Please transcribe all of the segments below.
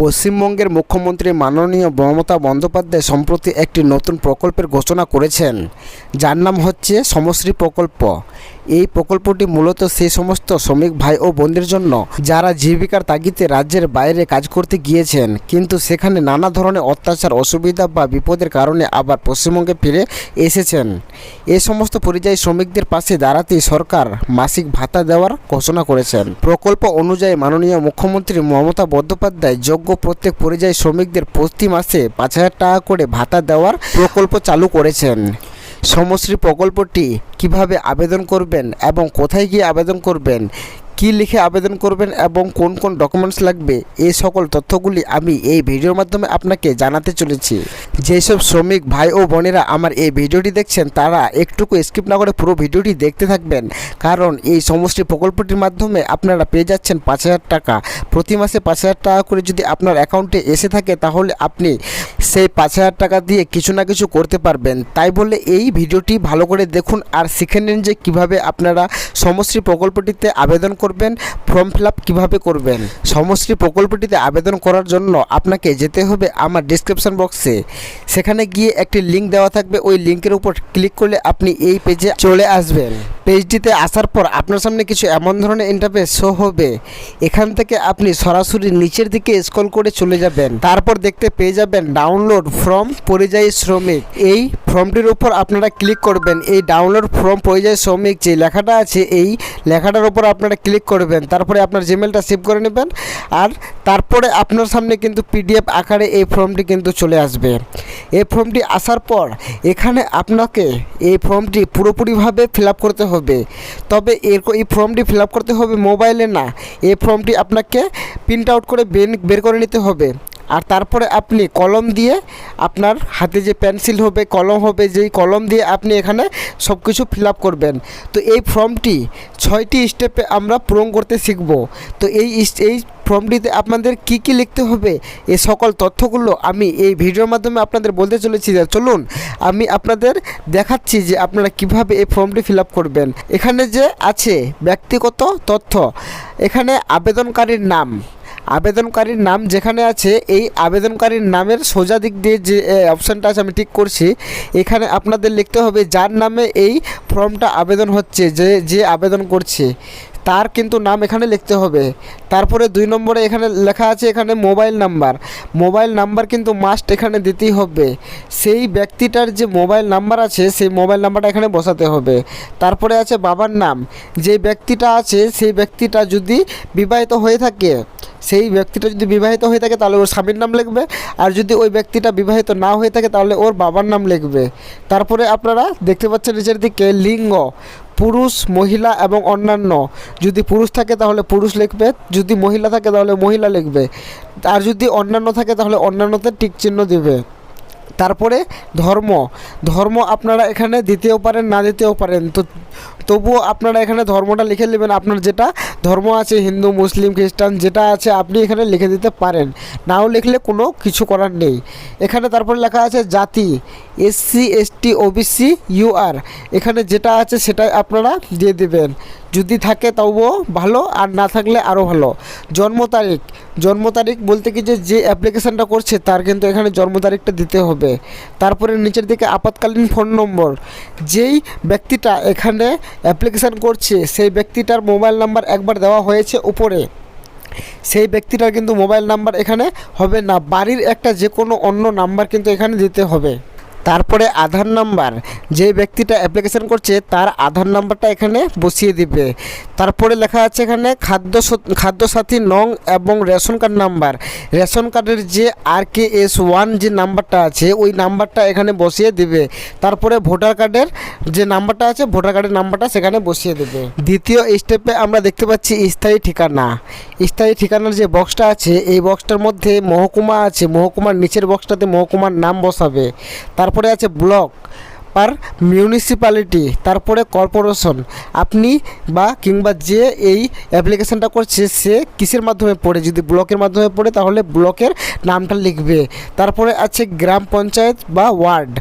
পশ্চিমবঙ্গের মুখ্যমন্ত্রী মাননীয় মমতা বন্দ্যোপাধ্যায় সম্প্রতি একটি নতুন প্রকল্পের ঘোষণা করেছেন। যার নাম হচ্ছে সমশ্রী প্রকল্প। এই প্রকল্পটি মূলত সেই সমস্ত শ্রমিক ভাই ও বোনদের জন্য যারা জীবিকার তাগিদে রাজ্যের বাইরে কাজ করতে গিয়েছেন। কিন্তু সেখানে নানা ধরনের অত্যাচার, অসুবিধা বা বিপদের কারণে আবার পশ্চিমবঙ্গে ফিরে এসেছেন। এ সমস্ত পরিযায়ী শ্রমিকদের পাশে দাঁড়াতেই সরকার মাসিক ভাতা দেওয়ার ঘোষণা করেছেন। প্রকল্প অনুযায়ী মাননীয় মুখ্যমন্ত্রী মমতা বন্দ্যোপাধ্যায় যোগ্য প্রত্যেক পরিযায়ী শ্রমিকদের প্রতি মাসে পাঁচ হাজার টাকা করে ভাতা দেওয়ার প্রকল্প চালু করেছেন। সমশ্রী প্রকল্পটি কীভাবে আবেদন করবেন এবং কোথায় গিয়ে আবেদন করবেন, কী লিখে আবেদন করবেন এবং কোন কোন ডকুমেন্টস লাগবে, এই সকল তথ্যগুলি আমি এই ভিডিওর মাধ্যমে আপনাকে জানাতে চলেছি। যেসব শ্রমিক ভাই ও বোনেরা আমার এই ভিডিওটি দেখছেন, তারা একটুকু স্কিপ না করে পুরো ভিডিওটি দেখতে থাকবেন, কারণ এই সমষ্টি প্রকল্পটির মাধ্যমে আপনারা পেয়ে যাচ্ছেন পাঁচ হাজার টাকা। প্রতি মাসে পাঁচ হাজার টাকা করে যদি আপনার অ্যাকাউন্টে এসে থাকে, তাহলে আপনি সেই পাঁচ হাজার টাকা দিয়ে কিছু না কিছু করতে পারবেন। তাই বলে এই ভিডিওটি ভালো করে দেখুন আর শিখে নিন যে কীভাবে আপনারা সমশ্রী প্রকল্পটিতে আবেদন করবেন, ফর্ম ফিল আপ কীভাবে করবেন। সমশ্রী প্রকল্পটিতে আবেদন করার জন্য আপনাকে যেতে হবে আমার ডিসক্রিপশন বক্সে সেখানে গিয়ে একটি লিঙ্ক দেওয়া থাকবে, ওই লিঙ্কের উপর ক্লিক করলে আপনি এই পেজে চলে আসবেন। পেজটিতে আসার পর আপনার সামনে কিছু এমন ধরনের ইন্টারফেস শো হবে। এখান থেকে আপনি সরাসরি নিচের দিকে স্ক্রল করে চলে যাবেন। তারপর দেখতে পেয়ে যাবেন ডাউনলোড ফর্ম পরিযায়ী শ্রমিক। এই ফর্মটির উপর আপনারা ক্লিক করবেন। এই ডাউনলোড ফর্ম পরিযায়ী শ্রমিক যে লেখাটা আছে, এই লেখাটার উপর আপনারা ক্লিক করবেন। তারপরে আপনার জিমেলটা সেভ করে নেবেন। আর তারপরে আপনার সামনে কিন্তু পিডিএফ আকারে এই ফর্মটি কিন্তু চলে আসবে। এই ফর্মটি আসার পর এখানে আপনাকে এই ফর্মটি পুরোপুরিভাবে ফিল করতে হবে। তবে এর এই ফর্মটি ফিল করতে হবে মোবাইলে না। এই ফর্মটি আপনাকে প্রিন্ট আউট করে বের করে নিতে হবে। আর তারপরে আপনি কলম দিয়ে আপনার হাতে যে পেন্সিল হবে, কলম হবে, যেই কলম দিয়ে আপনি এখানে সব কিছু ফিল করবেন। তো এই ফর্মটি ছয়টি স্টেপে আমরা পূরণ করতে শিখব। তো এই এই ফর্মটিতে আপনাদের কি কি লিখতে হবে এই সকল তথ্যগুলো আমি এই ভিডিওর মাধ্যমে আপনাদের বলতে চলেছি। চলুন, আমি আপনাদের দেখাচ্ছি যে আপনারা কীভাবে এই ফর্মটি ফিল করবেন। এখানে যে আছে ব্যক্তিগত তথ্য, এখানে আবেদনকারীর নাম আবেদনকারীর নাম যেখানে আছে, এই আবেদনকারীর নামের সোজা দিক দিয়ে যে অপশানটা আছে, আমি ঠিক করছি। এখানে আপনাদের লিখতে হবে যার নামে এই ফর্মটা আবেদন হচ্ছে, যে যে আবেদন করছে। তার কিন্তু নাম এখানে লিখতে হবে। তারপরে দুই নম্বরে এখানে লেখা আছে এখানে মোবাইল নাম্বার। মোবাইল নাম্বার কিন্তু মাস্ট এখানে দিতেই হবে। সেই ব্যক্তিটার যে মোবাইল নাম্বার আছে, সেই মোবাইল নাম্বারটা এখানে বসাতে হবে। তারপরে আছে বাবার নাম। যে ব্যক্তিটা আছে, সেই ব্যক্তিটা যদি বিবাহিত হয়ে থাকে, সেই ব্যক্তিটা যদি বিবাহিত হয়ে থাকে, তাহলে ওর স্বামীর নাম লিখবে। আর যদি ওই ব্যক্তিটা বিবাহিত না হয়ে থাকে, তাহলে ওর বাবার নাম লিখবে। তারপরে আপনারা দেখতে পাচ্ছেন নিচের দিকে লিঙ্গ। পুরুষ, মহিলা এবং অন্যান্য। যদি পুরুষ থাকে তাহলে পুরুষ লিখবে, যদি মহিলা থাকে তাহলে মহিলা লিখবে। আর যদি অন্যান্য থাকে তাহলে অন্যান্যতে টিক চিহ্ন দিবে। তারপরে ধর্ম। ধর্ম আপনারা এখানে দিতেও পারেন, না দিতেও পারেন। তো তবুও আপনারা এখানে ধর্মটা লিখে নেবেন। আপনার যেটা ধর্ম আছে, হিন্দু, মুসলিম, খ্রিস্টান, যেটা আছে, আপনি এখানে লিখে দিতে পারেন। নাও লিখলে কোনো কিছু করার নেই। এখানে তারপরে লেখা আছে জাতি। এসসি এসটি ওবিসি ইউআর এখানে যেটা আছে সেটাই আপনারা দিয়ে দেবেন। যদি থাকে তবুও ভালো, আর না থাকলে আরও ভালো। জন্ম তারিখ। জন্ম তারিখ বলতে কি যে যে অ্যাপ্লিকেশানটা করছে তার কিন্তু এখানে জন্ম তারিখটা দিতে হবে। তারপরে নিচের দিকে আপাতকালীন ফোন নম্বর যেই ব্যক্তিটা এখানে অ্যাপ্লিকেশান করছে, সেই ব্যক্তিটার মোবাইল নাম্বার একবার দেওয়া হয়েছে উপরে। সেই ব্যক্তিটার কিন্তু মোবাইল নাম্বার এখানে হবে না। বাড়ির একটা যে কোনো অন্য নাম্বার কিন্তু এখানে দিতে হবে। তারপরে আধার নাম্বার, যে ব্যক্তিটা অ্যাপ্লিকেশন করছে তার আধার নাম্বারটা এখানে বসিয়ে দিবে। তারপরে লেখা আছে এখানে খাদ্য স- খাদ্যসাথী নং এবং রেশন কার্ড নাম্বার। রেশন কার্ডের যে আর কে এস ওয়ান যে নাম্বারটা আছে, ওই নাম্বারটা এখানে বসিয়ে দিবে। তারপরে ভোটার কার্ডের যে নাম্বারটা আছে, ভোটার কার্ডের নাম্বারটা সেখানে বসিয়ে দেবে। দ্বিতীয় স্টেপে আমরা দেখতে পাচ্ছি স্থায়ী ঠিকানা। স্থায়ী ঠিকানার যে বক্সটা আছে, এই বক্সটার মধ্যে মহকুমা আছে। মহকুমার নিচের বক্সটাতে মহকুমার নাম বসাবে। তারপরে আছে ব্লক, পার মিউনিসিপ্যালিটি, তারপরে কর্পোরেশন। আপনি বা কিংবা যে এই অ্যাপ্লিকেশানটা করছে, সে কিসের মাধ্যমে পড়ে? যদি ব্লকের মাধ্যমে পড়ে, তাহলে ব্লকের নামটা লিখবে। তারপরে আছে গ্রাম পঞ্চায়েত বা ওয়ার্ড।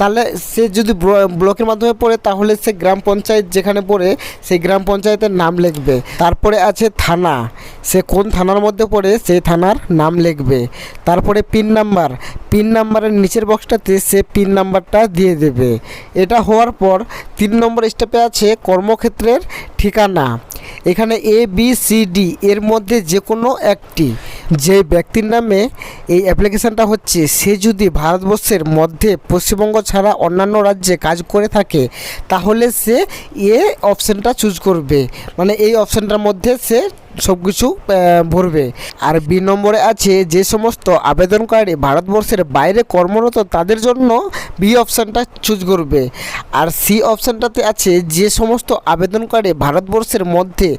তাহলে সে যদি ব্ল- ব্লকের মাধ্যমে পড়ে, তাহলে সে গ্রাম পঞ্চায়েত যেখানে পড়ে, সেই গ্রাম পঞ্চায়েতের নাম লিখবে। তারপরে আছে থানা। সে কোন থানার মধ্যে পড়ে, সেই থানার নাম লিখবে। তারপরে পিন নাম্বার। পিন নাম্বারের নিচের বক্সটাতে সে পিন নাম্বারটা দিয়ে দেবে। এটা হওয়ার পর তিন নম্বর স্টেপে আছে কর্মক্ষেত্রের ঠিকানা। এখানে এ বি সি ডি এর মধ্যে যে কোনো একটি। যে ব্যক্তির নামে এই অ্যাপ্লিকেশানটা হচ্ছে, সে যদি ভারতবর্ষের মধ্যে পশ্চিমবঙ্গ ছাড়া অন্যান্য রাজ্যে কাজ করে থাকে, তাহলে সে এ অপশানটা চুজ করবে। মানে এই অপশানটার মধ্যে সে সব কিছু ভরবে। আর বি নম্বরে আছে, যে সমস্ত আবেদনকারী ভারতবর্ষের বাইরে কর্মরত, তাদের জন্য বি অপশানটা চুজ করবে। আর সি অপশানটাতে আছে, যে সমস্ত আবেদনকারী ভারতবর্ষের মধ্যে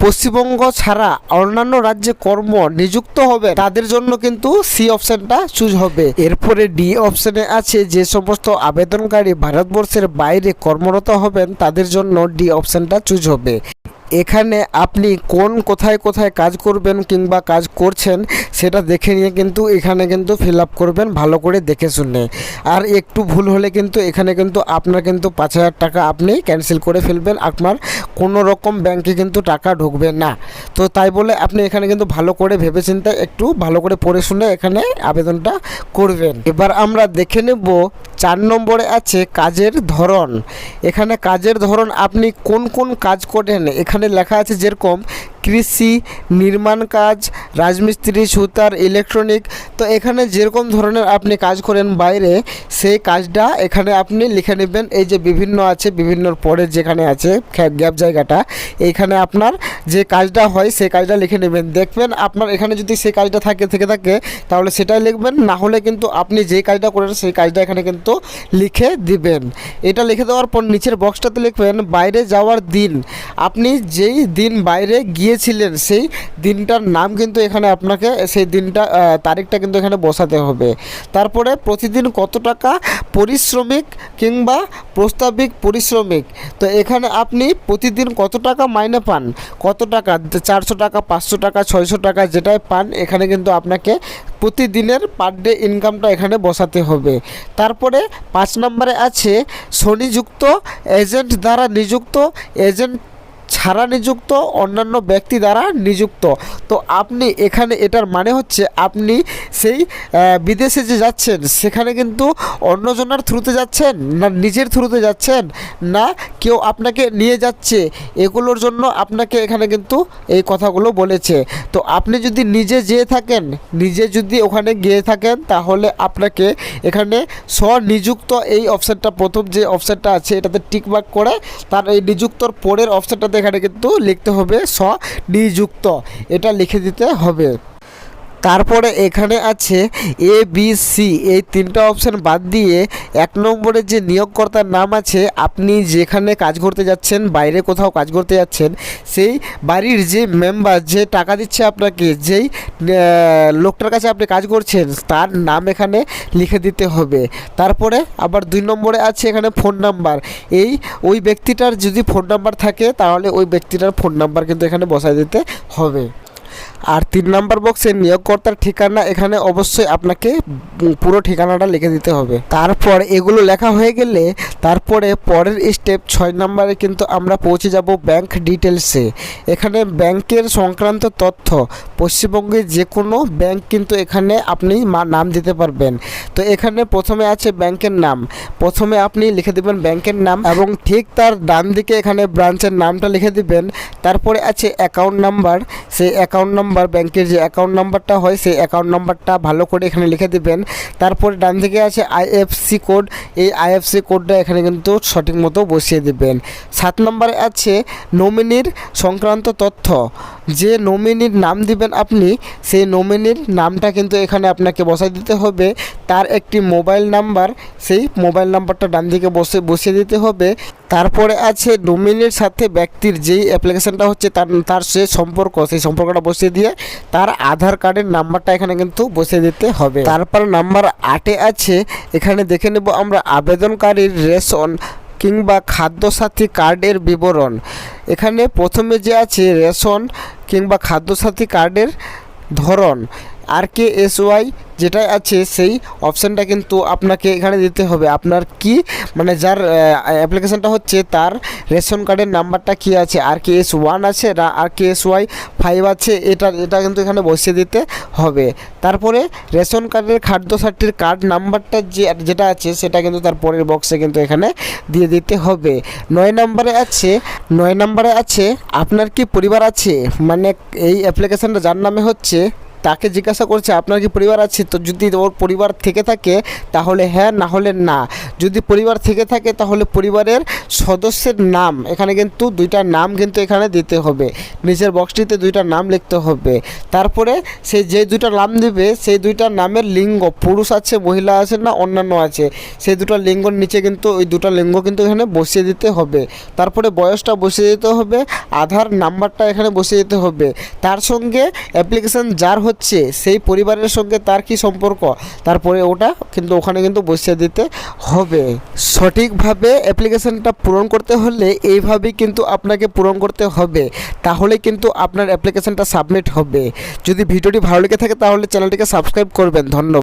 পশ্চিমবঙ্গ ছাড়া অন্যান্য রাজ্যে কর্ম নিযুক্ত হবে, তাদের জন্য কিন্তু সি অপশানটা চুজ হবে। এরপরে ডি অপশানে আছে যে সমস্ত আবেদনকারী ভারতবর্ষের বাইরে কর্মরত হবেন, তাদের জন্য ডি অপশানটা চুজ হবে। এখানে আপনি কোন কোথায় কোথায় কাজ করবেন কিংবা কাজ করছেন সেটা দেখে নিয়ে কিন্তু এখানে কিন্তু ফিল আপ করবেন ভালো করে দেখে শুনে। আর একটু ভুল হলে কিন্তু এখানে কিন্তু আপনার কিন্তু পাঁচ হাজার টাকা আপনি ক্যান্সেল করে ফেলবেন, আপনার কোনো রকম ব্যাংকে কিন্তু টাকা ঢুকবে না। তো তাই বলে আপনি এখানে কিন্তু ভালো করে ভেবেচিন্তে একটু ভালো করে পড়ে শুনে এখানে আবেদনটা করবেন। এবার আমরা দেখে নেব চার নম্বরে আছে কাজের ধরন। এখানে কাজের ধরন আপনি কোন কোন কাজ করেন? এখানে লেখা আছে যেরকম কৃষি, নির্মাণ কাজ, রাজমিস্ত্রি, সুতার ইলেকট্রনিক তো এখানে যেরকম ধরনের আপনি কাজ করেন বাইরে, সেই কাজটা এখানে আপনি লিখে নেবেন। এই যে বিভিন্ন আছে বিভিন্নর পরে যেখানে আছে গ্যাপ জায়গাটা এইখানে আপনার যে কাজটা হয়, সেই কাজটা লিখে নেবেন। দেখবেন আপনার এখানে যদি সেই কাজটা থাকে, থেকে থাকে, তাহলে সেটাই লিখবেন। না হলে কিন্তু আপনি যেই কাজটা করেন, সেই কাজটা এখানে কিন্তু লিখে দিবেন। এটা লিখে দেওয়ার পর নিচের বক্সটাতে লিখবেন, বাইরে যাওয়ার দিন। আপনি যেই দিন বাইরে গিয়েছিলেন সেই দিনটার নাম কিন্তু এখানে আপনাকে, সেই দিনটা তারিখটা কিন্তু এখানে বসাতে হবে। তারপরে প্রতিদিন কত টাকা পরিশ্রমিক কিংবা প্রস্তাবিক পরিশ্রমিক? তো এখানে আপনি প্রতিদিন কত টাকা মাইনে পান? কত টাকা? চারশো টাকা, পাঁচশো টাকা, ছয়শো টাকা যেটাই পান, এখানে কিন্তু আপনাকে প্রতিদিনের পার ডে ইনকামটা এখানে বসাতে হবে। তারপরে পাঁচ নম্বরে আছে শনিযুক্ত এজেন্ট দ্বারা নিযুক্ত এজেন্ট ছাড়া নিযুক্ত, অন্যান্য ব্যক্তি দ্বারা নিযুক্ত। তো আপনি এখানে এটার মানে হচ্ছে আপনি সেই বিদেশে যে যাচ্ছেন, সেখানে কিন্তু অন্যজনের থ্রুতে যাচ্ছেন, না নিজের থ্রুতে যাচ্ছেন, না কেউ আপনাকে নিয়ে যাচ্ছে। এগুলোর জন্য আপনাকে এখানে কিন্তু এই কথাগুলো বলেছে। তো আপনি যদি নিজে যেয়ে থাকেন, নিজে যদি ওখানে গিয়ে থাকেন, তাহলে আপনাকে এখানে স্বনিযুক্ত এই অপশানটা প্রথম যে অপশানটা আছে, এটাতে টিকমার্ক করে, তার এই নিযুক্তর পরের অপশানটাতে এখানে কিন্তু লিখতে হবে স নিযুক্ত। এটা লিখে দিতে হবে। তারপরে এখানে আছে এ বি সি এই তিনটা অপশান বাদ দিয়ে এক নম্বরে যে নিয়োগকর্তার নাম আছে, আপনি যেখানে কাজ করতে যাচ্ছেন, বাইরে কোথাও কাজ করতে যাচ্ছেন, সেই বাড়ির যে মেম্বার যে টাকা দিচ্ছে আপনাকে, যেই লোকটার কাছে আপনি কাজ করছেন, তার নাম এখানে লিখে দিতে হবে। তারপরে আবার দুই নম্বরে আছে এখানে ফোন নাম্বার এই, ওই ব্যক্তিটার যদি ফোন নাম্বার থাকে, তাহলে ওই ব্যক্তিটার ফোন নাম্বার কিন্তু এখানে বসায় দিতে হবে। আর তিন নাম্বার বক্সে নিয়োগকর্তার ঠিকানা এখানে অবশ্যই আপনাকে পুরো ঠিকানাটা লিখে দিতে হবে। তারপর এগুলো লেখা হয়ে গেলে তারপরে পরের স্টেপ ছয় নাম্বারে কিন্তু আমরা পৌঁছে যাব ব্যাংক ডিটেলসে এখানে ব্যাংকের সংক্রান্ত তথ্য পশ্চিমবঙ্গের যে কোনো ব্যাংক কিন্তু এখানে আপনি নাম দিতে পারবেন। তো এখানে প্রথমে আছে ব্যাংকের নাম। প্রথমে আপনি লিখে দেবেন ব্যাংকের নাম এবং ঠিক তার ডান দিকে এখানে ব্রাঞ্চের নামটা লিখে দিবেন। তারপরে আছে অ্যাকাউন্ট নাম্বার সেই অ্যাকাউন্ট নাম্বার ব্যাংকের যে অ্যাকাউন্ট নাম্বারটা হয়, সেই অ্যাকাউন্ট নাম্বারটা ভালো করে এখানে লিখে দেবেন। তারপরে ডান দিকে আছে আইএফসি কোড এই আইএফসি কোডটা এখানে কিন্তু সঠিক মতো বসিয়ে দেবেন। সাত নম্বরে আছে নমিনির সংক্রান্ত তথ্য। যে নমিনির নাম দিবেন আপনি, সেই নমিনির নামটা কিন্তু এখানে আপনাকে বসাই দিতে হবে। তার একটি মোবাইল নাম্বার সেই মোবাইল নাম্বারটা ডান দিকে বসে, বসিয়ে দিতে হবে। তারপরে আছে নমিনির সাথে ব্যক্তির যেই অ্যাপ্লিকেশনটা হচ্ছে তার তার সে সম্পর্ক, সেই সম্পর্কটা বসিয়ে দিয়ে তার আধার কার্ডের নাম্বারটা এখানে কিন্তু বসিয়ে দিতে হবে। তারপর নাম্বার আটে আছে, এখানে দেখে নেব আমরা আবেদনকারীর রেশন কিংবা খাদ্যসাথী কার্ডের বিবরণ। এখানে প্রথমে যে আছে রেশন কিংবা খাদ্যসাথী কার্ডের ধরন। আর কে এস ওয়াই যেটা আছে, সেই অপশানটা কিন্তু আপনাকে এখানে দিতে হবে। আপনার কি মানে যার অ্যাপ্লিকেশানটা হচ্ছে, তার রেশন কার্ডের নাম্বারটা কি আছে? আর কে এস ওয়ান আছে না আর কে এস ওয়াই ফাইভ আছে? এটা এটা কিন্তু এখানে বসিয়ে দিতে হবে। তারপরে রেশন কার্ডের খাদ্য সাথীর কার্ড নাম্বারটা যে, যেটা আছে, সেটা কিন্তু তার পরের বক্সে কিন্তু এখানে দিয়ে দিতে হবে। নয় নম্বরে আছে, নয় নম্বরে আছে, আপনার কি পরিবার আছে? মানে এই অ্যাপ্লিকেশানটা যার নামে হচ্ছে তাকে জিজ্ঞাসা করছে, আপনার কি পরিবার আছে? তো যদি ওর পরিবার থেকে থাকে, তাহলে হ্যাঁ না হলে না। যদি পরিবার থেকে থাকে, তাহলে পরিবারের সদস্যের নাম, এখানে কিন্তু দুইটা নাম কিন্তু এখানে দিতে হবে। নিচের বক্সটিতে দুইটা নাম লিখতে হবে। তারপরে সে যে দুইটা নাম দিবে, সেই দুইটা নামের লিঙ্গ, পুরুষ আছে, মহিলা আছে, না অন্যান্য আছে, সেই দুটো লিঙ্গর নিচে কিন্তু, ওই দুটো লিঙ্গ কিন্তু এখানে বসিয়ে দিতে হবে। তারপরে বয়সটা বসিয়ে দিতে হবে, আধার নাম্বারটা এখানে বসিয়ে দিতে হবে। তার সঙ্গে অ্যাপ্লিকেশন যার হচ্ছে, সেই পরিবারের সঙ্গে তার কি সম্পর্ক? তারপরে ওটা কিন্তু ওখানে কিন্তু বসিয়ে দিতে হবে। সঠিকভাবে অ্যাপ্লিকেশানটা পূরণ করতে হলে এইভাবেই কিন্তু আপনাকে পূরণ করতে হবে। তাহলে কিন্তু আপনার অ্যাপ্লিকেশানটা সাবমিট হবে। যদি ভিডিওটি ভালো লেগে থাকে তাহলে চ্যানেলটিকে সাবস্ক্রাইব করবেন। ধন্যবাদ।